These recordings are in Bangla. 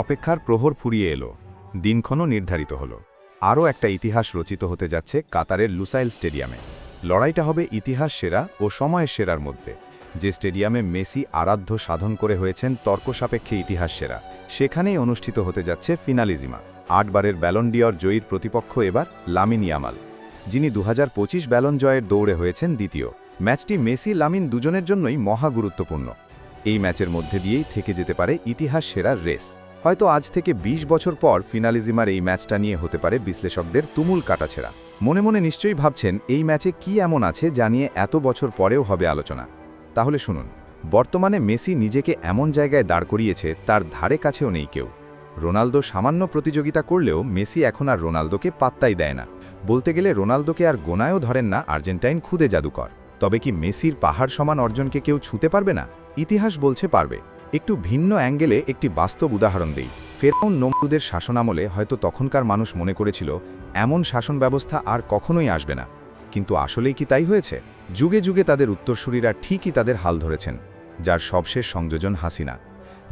অপেক্ষার প্রহর ফুরিয়ে এলো। দিনক্ষণও নির্ধারিত হলো। আরও একটা ইতিহাস রচিত হতে যাচ্ছে কাতারের লুসাইল স্টেডিয়ামে। লড়াইটা হবে ইতিহাস সেরা ও সময়ের সেরার মধ্যে। যে স্টেডিয়ামে মেসি আরাধ্য সাধন করে হয়েছেন তর্কসাপেক্ষে ইতিহাস সেরা। সেখানেই অনুষ্ঠিত হতে যাচ্ছে ফিনালিজিমা। আটবারের ব্যালন্ডিয়র জয়ীর প্রতিপক্ষ এবার লামিন ইয়ামাল। যিনি দু হাজার পঁচিশ ব্যালন জয়ের দৌড়ে হয়েছেন দ্বিতীয়। ম্যাচটি মেসি লামিন দুজনের জন্যই মহা গুরুত্বপূর্ণ। এই ম্যাচের মধ্যে দিয়েই থেকে যেতে পারে ইতিহাস সেরার রেস। হয়তো আজ থেকে ২০ বছর পর ফিনালিজিমার এই ম্যাচটা নিয়ে হতে পারে বিশ্লেষকদের তুমুল কাটাছেড়া। মনে মনে নিশ্চয়ই ভাবছেন, এই ম্যাচে কি এমন আছে যা নিয়ে এত বছর পরেও হবে আলোচনা। তাহলে শুনুন, বর্তমানে মেসি নিজেকে এমন জায়গায় দাঁড় করিয়েছে, তার ধারে কাছেও নেই কেউ। রোনালদো সামান্য প্রতিযোগিতা করলেও মেসি এখন আর রোনালদোকে পাত্তাই দেয় না। বলতে গেলে রোনালদোকে আর গোনায়ও ধরেন না আর্জেন্টাইন খুদে জাদুকর। তবে কি মেসির পাহাড় সমান অর্জনকে কেউ ছুতে পারবে না? ইতিহাস বলছে পারবে। একটু ভিন্ন অ্যাঙ্গেলে একটি বাস্তব উদাহরণ দেই। ফেরাউন নমরুদের শাসনামলে হয়তো তখনকার মানুষ মনে করেছিল, এমন শাসন ব্যবস্থা আর কখনোই আসবে না। কিন্তু আসলেই কি তাই হয়েছে? যুগে যুগে তাদের উত্তরসূরিরা ঠিকই তাদের হাল ধরেছেন, যার সবশেষ সংযোজন হাসিনা,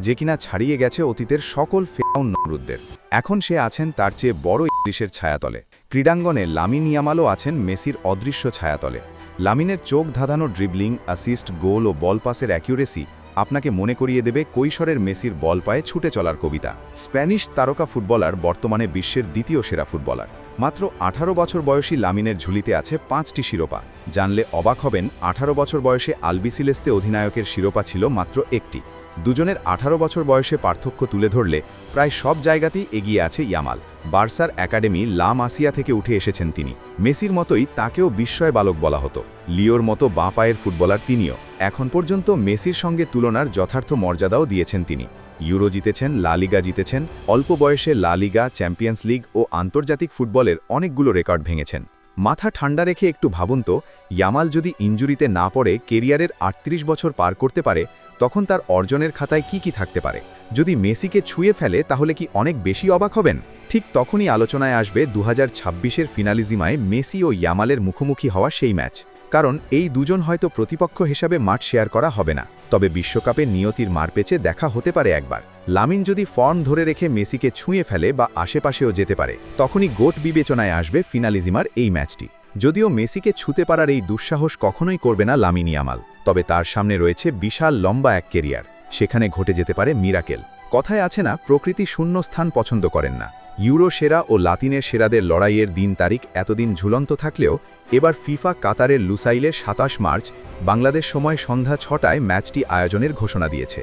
যে কিনা ছাড়িয়ে গেছে অতীতের সকল ফেরাউন নমরুদদের। এখন সে আছেন তার চেয়ে বড় ইংলিশের ছায়াতলে। ক্রীড়াঙ্গনে লামিন ইয়ামালও আছেন মেসির অদৃশ্য ছায়াতলে। লামিনের চোখ ধাঁধানো ড্রিবলিং, অ্যাসিস্ট, গোল ও বল পাসের অ্যাকিউরেসি আপনাকে মনে করিয়ে দেবে কৈশোরের মেসির বল পায়ে ছুটে চলার কবিতা। স্প্যানিশ তারকা ফুটবলার বর্তমানে বিশ্বের দ্বিতীয় সেরা ফুটবলার। মাত্র আঠারো বছর বয়সী লামিনের ঝুলিতে আছে পাঁচটি শিরোপা। জানলে অবাক হবেন, আঠারো বছর বয়সে আলবিসিলেস্তে অধিনায়কের শিরোপা ছিল মাত্র একটি। দুজনের আঠারো বছর বয়সে পার্থক্য তুলে ধরলে প্রায় সব জায়গাতেই এগিয়ে আছে ইয়ামাল। বার্সার একাডেমি লা মাসিয়া থেকে উঠে এসেছেন তিনি। মেসির মতোই তাকেও বিস্ময় বালক বলা হতো। লিওর মতো বাঁ পায়ের ফুটবলার তিনিও। এখন পর্যন্ত মেসির সঙ্গে তুলনার যথার্থ মর্যাদাও দিয়েছেন তিনি। ইউরো জিতেছেন, লা লিগা জিতেছেন, অল্প বয়সে লা লিগা, চ্যাম্পিয়ন্স লিগ ও আন্তর্জাতিক ফুটবলের অনেকগুলো রেকর্ড ভেঙেছেন। মাথা ঠান্ডা রেখে একটু ভাবুন তো, ইয়ামাল যদি ইঞ্জুরিতে না পড়ে, কেরিয়ারের ৩৮ বছর পার করতে পারে তখন তার অর্জনের খাতায় কি কি থাকতে পারে? যদি মেসিকে ছুঁয়ে ফেলে, তাহলে কি অনেক বেশি অবাক হবেন? ঠিক তখনই আলোচনায় আসবে দু হাজার ছাব্বিশের ফিনালিজিমায় মেসি ও ইয়ামালের মুখোমুখি হওয়া সেই ম্যাচ। কারণ এই দুজন হয়তো প্রতিপক্ষ হিসাবে মাঠ শেয়ার করা হবে না। তবে বিশ্বকাপে নিয়তির মারপেচে দেখা হতে পারে একবার। লামিন যদি ফর্ম ধরে রেখে মেসিকে ছুঁয়ে ফেলে বা আশেপাশেও যেতে পারে, তখনই গোট বিবেচনায় আসবে ফিনালিজিমার এই ম্যাচটি। যদিও মেসিকে ছুতে পারার এই দুঃসাহস কখনোই করবে না লামিন ইয়ামাল, তবে তার সামনে রয়েছে বিশাল লম্বা এক কেরিয়ার, সেখানে ঘটে যেতে পারে মিরাকেল। কথায় আছে না, প্রকৃতি শূন্য স্থান পছন্দ করেন না। ইউরো সেরা ও লাতিনের সেরাদের লড়াইয়ের দিন তারিখ এতদিন ঝুলন্ত থাকলেও, এবার ফিফা কাতারের লুসাইলে সাতাশ মার্চ, বাংলাদেশ সময় সন্ধ্যা ছটায় ম্যাচটি আয়োজনের ঘোষণা দিয়েছে।